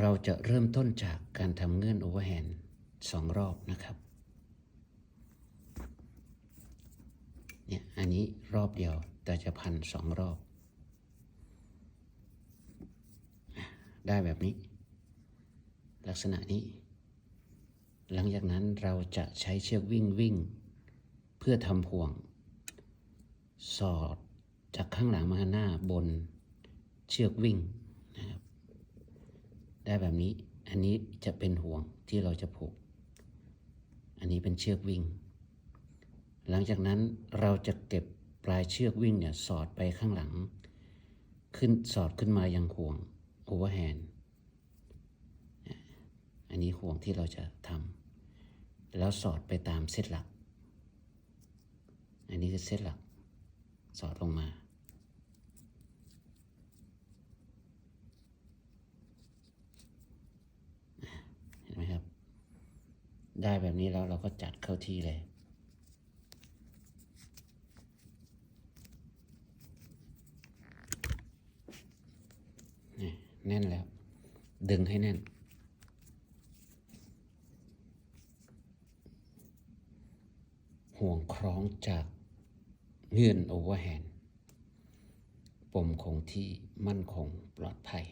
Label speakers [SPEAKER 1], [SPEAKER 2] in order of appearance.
[SPEAKER 1] เราจะเริ่มต้นจากการทำเงื่อนโอเวอร์แฮนด์สองรอบนะครับเนี่ยอันนี้รอบเดียวแต่จะพันสองรอบ ได้แบบนี้ ลักษณะนี้ หลังจากนั้นเราจะใช้เชือกวิ่งวิ่ง เพื่อทำห่วง สอดจากข้างหลังมาข้างหน้าบนเชือกวิ่ง ได้แบบนี้ อันนี้จะเป็นห่วงที่เราจะผูก อันนี้เป็นเชือกวิ่ง หลังจากนั้นเราจะเก็บปลายเชือกวิ่งเนี่ยสอดไปข้างหลัง ขึ้นสอดขึ้นมายังห่วงโอเวอร์แฮนด์อันนี้ห่วงที่เราจะทำแล้วสอดไปตามเส้นหลัก อันนี้คือเส้นหลัก สอดลงมา เห็นไหมครับ ได้แบบนี้แล้วเราก็จัดเข้าที่เลยนี่แน่นแล้ว ดึงให้แน่น ห่วงคล้องจากเงื่อนโอเวอร์แฮนด์ปมคงที่มั่นคงปลอดภัย